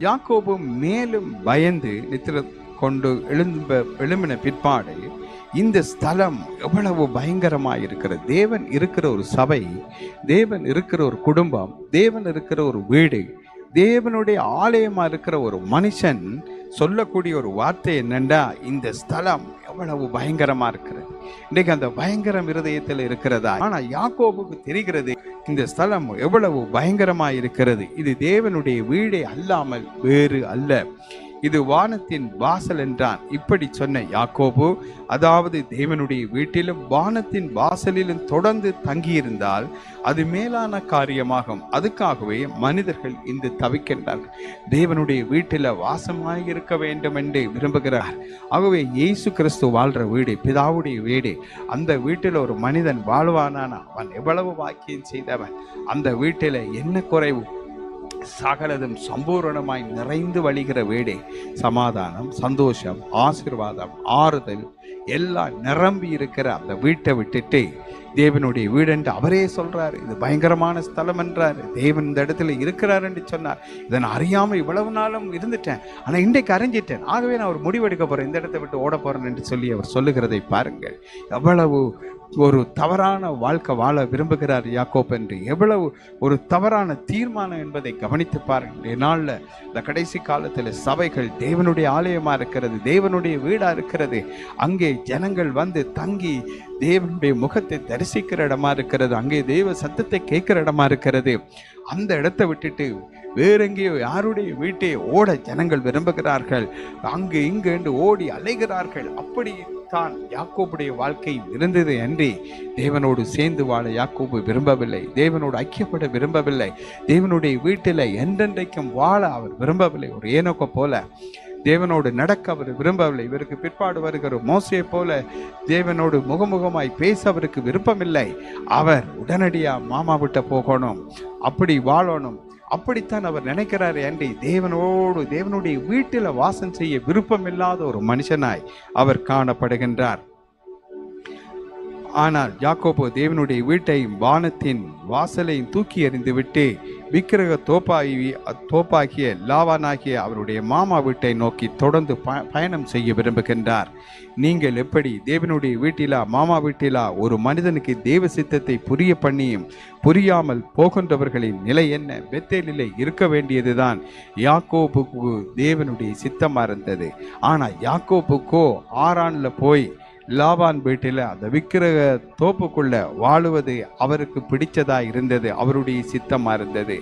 யாக்கோபு மேலும் பயந்து நித்திர கொண்டு எழும்ப எழும்பின பிற்பாடு இந்த ஸ்தலம் எவ்வளவு பயங்கரமாக இருக்கிறது தேவன் இருக்கிற ஒரு சபை தேவன் இருக்கிற ஒரு குடும்பம் தேவன் இருக்கிற ஒரு வீடு தேவனுடைய ஆலயமாக இருக்கிற ஒரு மனுஷன் சொல்லக்கூடிய ஒரு வார்த்தை என்னென்னா இந்த ஸ்தலம் எவ்வளவு பயங்கரமாக இருக்கிறது இன்றைக்கு அந்த பயங்கரம் இருதயத்தில் இருக்கிறதா? ஆனால் யாக்கோபுக்கு தெரிகிறது இந்த ஸ்தலம் எவ்வளவு பயங்கரமாக இருக்கிறது இது தேவனுடைய வீடே அல்லாமல் வேறு அல்ல. இது வானத்தின் வாசல் என்றான். இப்படி சொன்ன யாக்கோபு அதாவது தேவனுடைய வீட்டிலும் வானத்தின் வாசலிலும் தொடர்ந்து தங்கியிருந்தால் அது மேலான காரியமாகும். அதுக்காகவே மனிதர்கள் இந்த தவிக்கின்றார்கள். தேவனுடைய வீட்டில் வாசமாக இருக்க வேண்டும் என்று விரும்புகிறார். ஆகவே இயேசு கிறிஸ்து வாழ்ற வீடு பிதாவுடைய வீடு அந்த வீட்டில் ஒரு மனிதன் வாழ்வானான அவன் எவ்வளவு வாக்கியம் செய்தவன். அந்த வீட்டில் என்ன குறைவு? சகலதும் சம்பூரணமாய் நிறைந்து வழிகிற வீடே. சமாதானம் சந்தோஷம் ஆசீர்வாதம் ஆறுதல் எல்லாம் நிரம்பி இருக்கிற அந்த வீட்டை விட்டுட்டு தேவனுடைய வீடு என்று அவரே சொல்றாரு. இது பயங்கரமான ஸ்தலம் என்றார். தேவன் இந்த இடத்துல இருக்கிறார் என்று சொன்னார். இதை நான் அறியாம இவ்வளவு நாளும் இருந்துட்டேன். ஆனால் இன்றைக்கு அறிஞ்சிட்டேன். ஆகவே நான் ஒரு முடிவெடுக்க போறேன். இந்த இடத்தை விட்டு ஓட போறேன் என்று சொல்லி அவர் சொல்லுகிறதை பாருங்கள். எவ்வளவு ஒரு தவறான வாழ்க்கை வாழ விரும்புகிறார் யாக்கோப் என்று. எவ்வளவு ஒரு தவறான தீர்மானம் என்பதை கவனித்து பாருங்கள். நாளில் இந்த கடைசி காலத்தில் சபைகள் தேவனுடைய ஆலயமாக இருக்கிறது தேவனுடைய வீடாக இருக்கிறது. அங்கே ஜனங்கள் வந்து தங்கி தேவனுடைய முகத்தை தரிசிக்கிற இடமா இருக்கிறது. அங்கே தேவ சத்தத்தை கேட்கிற இடமா இருக்கிறது. அந்த இடத்தை விட்டுட்டு வேறெங்கேயோ யாருடைய வீட்டை ஓட ஜனங்கள் விரும்புகிறார்கள். அங்கு இங்கு என்று ஓடி அலைகிறார்கள். அப்படி தான் யாக்கோபுடைய வாழ்க்கை இருந்தது அன்றி தேவனோடு சேர்ந்து வாழ யாக்கோபு விரும்பவில்லை. தேவனோடு ஐக்கியப்பட விரும்பவில்லை. தேவனுடைய வீட்டில் என்றென்றைக்கும் வாழ அவர் விரும்பவில்லை. ஒரு ஏனோக்க போல தேவனோடு நடக்க அவர் விரும்பவில்லை. இவருக்கு பிற்பாடு வருகிற மோசையை போல தேவனோடு முகமுகமாய் பேச அவருக்கு விருப்பமில்லை. அவர் உடனடியாக மாமா விட்ட போகணும். அப்படி வாழணும். அப்படித்தான் அவர் நினைக்கிறார் என்று தேவனோடு தேவனுடைய வீட்டில் வாசம் செய்ய விருப்பமில்லாத ஒரு மனுஷனாய் அவர் காணப்படுகின்றார். ஆனால் யாக்கோபோ தேவனுடைய வீட்டையும் வானத்தின் வாசலையும் தூக்கி எறிந்துவிட்டு விக்கிரக தோப்பாகி தோப்பாகிய லாவானாகிய அவருடைய மாமா வீட்டை நோக்கி தொடர்ந்து ப- பயணம் செய்ய விரும்புகின்றார். நீங்கள் எப்படி தேவனுடைய வீட்டிலா மாமா வீட்டிலா ஒரு மனிதனுக்கு தேவ சித்தத்தை புரிய பண்ணியும் புரியாமல் போகின்றவர்களின் நிலை என்ன? பெத்தேலிலே இருக்க வேண்டியதுதான். யாக்கோபுக்கு தேவனுடைய சித்தமா இருந்தது ஆனால் யாக்கோபுக்கோ ஆறானில் போய் லாபான் வீட்டில் அந்த விக்கிரக தோப்புக்குள்ள வாழுவது அவருக்கு பிடிச்சதா இருந்தது. அவருடைய சித்தமா இருந்தது.